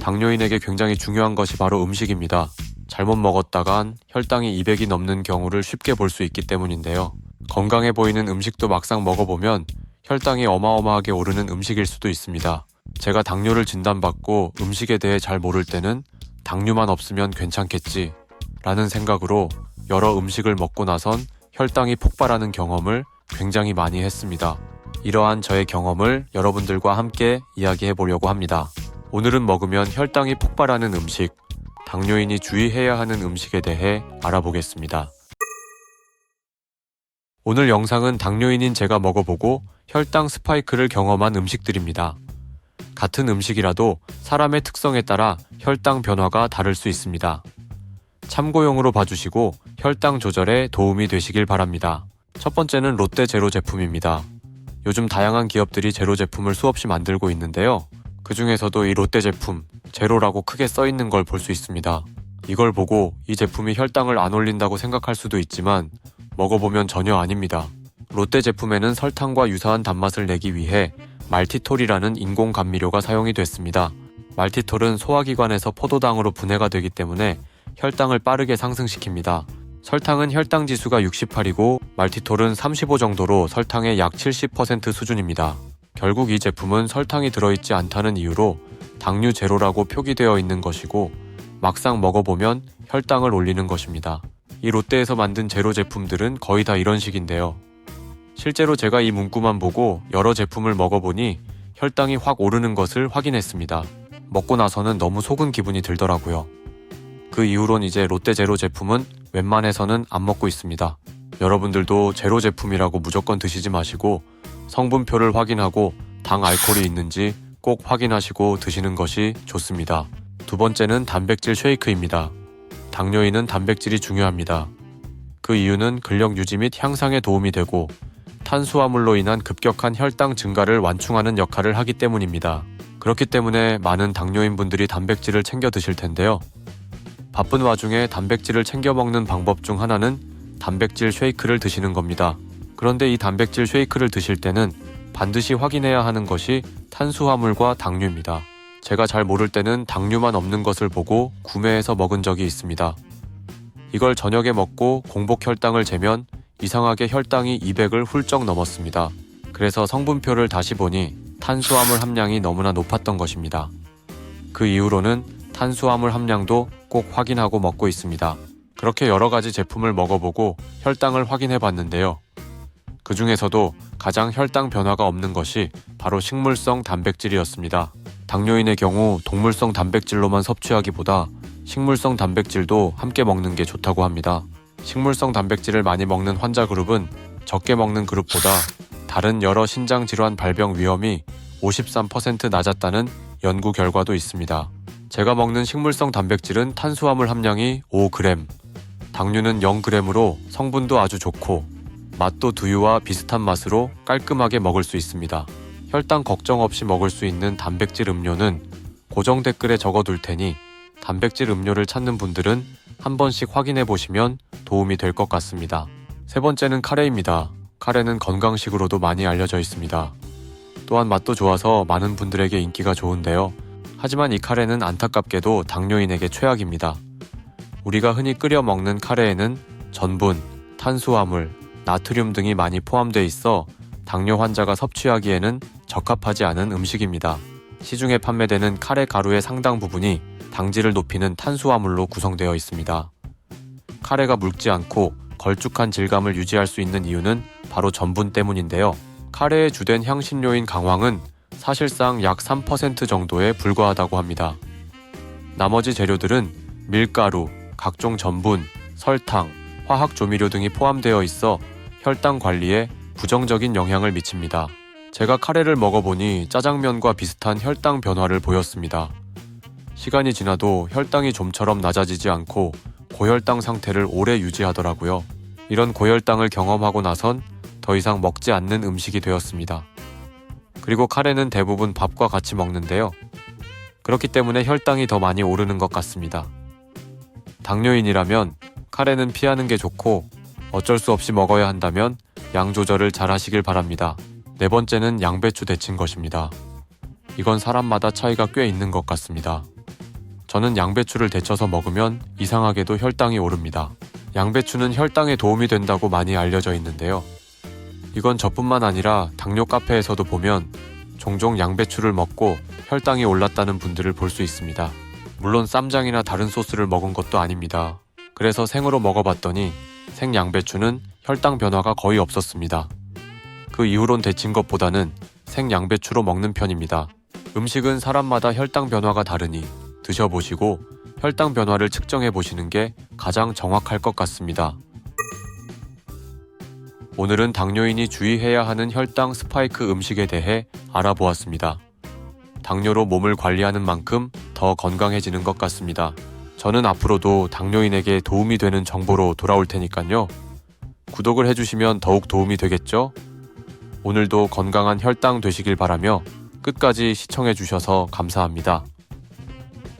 당뇨인에게 굉장히 중요한 것이 바로 음식입니다. 잘못 먹었다간 혈당이 200이 넘는 경우를 쉽게 볼 수 있기 때문인데요. 건강해 보이는 음식도 막상 먹어보면 혈당이 어마어마하게 오르는 음식일 수도 있습니다. 제가 당뇨를 진단받고 음식에 대해 잘 모를 때는 당뇨만 없으면 괜찮겠지 라는 생각으로 여러 음식을 먹고 나선 혈당이 폭발하는 경험을 굉장히 많이 했습니다. 이러한 저의 경험을 여러분들과 함께 이야기해 보려고 합니다. 오늘은 먹으면 혈당이 폭발하는 음식, 당뇨인이 주의해야 하는 음식에 대해 알아보겠습니다. 오늘 영상은 당뇨인인 제가 먹어보고 혈당 스파이크를 경험한 음식들입니다. 같은 음식이라도 사람의 특성에 따라 혈당 변화가 다를 수 있습니다. 참고용으로 봐주시고 혈당 조절에 도움이 되시길 바랍니다. 첫 번째는 롯데 제로 제품입니다. 요즘 다양한 기업들이 제로 제품을 수없이 만들고 있는데요. 그 중에서도 이 롯데 제품, 제로라고 크게 써 있는 걸 볼 수 있습니다. 이걸 보고 이 제품이 혈당을 안 올린다고 생각할 수도 있지만 먹어보면 전혀 아닙니다. 롯데 제품에는 설탕과 유사한 단맛을 내기 위해 말티톨이라는 인공 감미료가 사용이 됐습니다. 말티톨은 소화기관에서 포도당으로 분해가 되기 때문에 혈당을 빠르게 상승시킵니다. 설탕은 혈당 지수가 68이고 말티톨은 35 정도로 설탕의 약 70% 수준입니다. 결국 이 제품은 설탕이 들어있지 않다는 이유로 당류 제로라고 표기되어 있는 것이고 막상 먹어보면 혈당을 올리는 것입니다. 이 롯데에서 만든 제로 제품들은 거의 다 이런 식인데요. 실제로 제가 이 문구만 보고 여러 제품을 먹어보니 혈당이 확 오르는 것을 확인했습니다. 먹고 나서는 너무 속은 기분이 들더라고요. 그 이후론 이제 롯데 제로 제품은 웬만해서는 안 먹고 있습니다. 여러분들도 제로 제품이라고 무조건 드시지 마시고 성분표를 확인하고 당 알코올이 있는지 꼭 확인하시고 드시는 것이 좋습니다. 두 번째는 단백질 쉐이크입니다. 당뇨인은 단백질이 중요합니다. 그 이유는 근력 유지 및 향상에 도움이 되고 탄수화물로 인한 급격한 혈당 증가를 완충하는 역할을 하기 때문입니다. 그렇기 때문에 많은 당뇨인 분들이 단백질을 챙겨 드실 텐데요. 바쁜 와중에 단백질을 챙겨 먹는 방법 중 하나는 단백질 쉐이크를 드시는 겁니다. 그런데 이 단백질 쉐이크를 드실 때는 반드시 확인해야 하는 것이 탄수화물과 당류입니다. 제가 잘 모를 때는 당류만 없는 것을 보고 구매해서 먹은 적이 있습니다. 이걸 저녁에 먹고 공복 혈당을 재면 이상하게 혈당이 200을 훌쩍 넘었습니다. 그래서 성분표를 다시 보니 탄수화물 함량이 너무나 높았던 것입니다. 그 이후로는 탄수화물 함량도 꼭 확인하고 먹고 있습니다. 그렇게 여러 가지 제품을 먹어보고 혈당을 확인해 봤는데요. 그 중에서도 가장 혈당 변화가 없는 것이 바로 식물성 단백질이었습니다. 당뇨인의 경우 동물성 단백질로만 섭취하기보다 식물성 단백질도 함께 먹는 게 좋다고 합니다. 식물성 단백질을 많이 먹는 환자 그룹은 적게 먹는 그룹보다 다른 여러 신장 질환 발병 위험이 53% 낮았다는 연구 결과도 있습니다. 제가 먹는 식물성 단백질은 탄수화물 함량이 5g, 당류는 0g으로 성분도 아주 좋고 맛도 두유와 비슷한 맛으로 깔끔하게 먹을 수 있습니다. 혈당 걱정 없이 먹을 수 있는 단백질 음료는 고정 댓글에 적어둘 테니 단백질 음료를 찾는 분들은 한 번씩 확인해 보시면 도움이 될 것 같습니다. 세 번째는 카레입니다. 카레는 건강식으로도 많이 알려져 있습니다. 또한 맛도 좋아서 많은 분들에게 인기가 좋은데요. 하지만 이 카레는 안타깝게도 당뇨인에게 최악입니다. 우리가 흔히 끓여 먹는 카레에는 전분, 탄수화물, 나트륨 등이 많이 포함되어 있어 당뇨 환자가 섭취하기에는 적합하지 않은 음식입니다. 시중에 판매되는 카레 가루의 상당 부분이 당질을 높이는 탄수화물로 구성되어 있습니다. 카레가 묽지 않고 걸쭉한 질감을 유지할 수 있는 이유는 바로 전분 때문인데요. 카레의 주된 향신료인 강황은 사실상 약 3% 정도에 불과하다고 합니다. 나머지 재료들은 밀가루, 각종 전분, 설탕, 화학 조미료 등이 포함되어 있어 혈당 관리에 부정적인 영향을 미칩니다. 제가 카레를 먹어보니 짜장면과 비슷한 혈당 변화를 보였습니다. 시간이 지나도 혈당이 좀처럼 낮아지지 않고 고혈당 상태를 오래 유지하더라고요. 이런 고혈당을 경험하고 나선 더 이상 먹지 않는 음식이 되었습니다. 그리고 카레는 대부분 밥과 같이 먹는데요. 그렇기 때문에 혈당이 더 많이 오르는 것 같습니다. 당뇨인이라면 카레는 피하는 게 좋고 어쩔 수 없이 먹어야 한다면 양 조절을 잘 하시길 바랍니다. 네 번째는 양배추 데친 것입니다. 이건 사람마다 차이가 꽤 있는 것 같습니다. 저는 양배추를 데쳐서 먹으면 이상하게도 혈당이 오릅니다. 양배추는 혈당에 도움이 된다고 많이 알려져 있는데요. 이건 저뿐만 아니라 당뇨 카페에서도 보면 종종 양배추를 먹고 혈당이 올랐다는 분들을 볼 수 있습니다. 물론 쌈장이나 다른 소스를 먹은 것도 아닙니다. 그래서 생으로 먹어봤더니 생양배추는 혈당 변화가 거의 없었습니다. 그 이후론 데친 것보다는 생양배추로 먹는 편입니다. 음식은 사람마다 혈당 변화가 다르니 드셔보시고 혈당 변화를 측정해 보시는 게 가장 정확할 것 같습니다. 오늘은 당뇨인이 주의해야 하는 혈당 스파이크 음식에 대해 알아보았습니다. 당뇨로 몸을 관리하는 만큼 더 건강해지는 것 같습니다. 저는 앞으로도 당뇨인에게 도움이 되는 정보로 돌아올 테니까요. 구독을 해주시면 더욱 도움이 되겠죠? 오늘도 건강한 혈당 되시길 바라며 끝까지 시청해주셔서 감사합니다.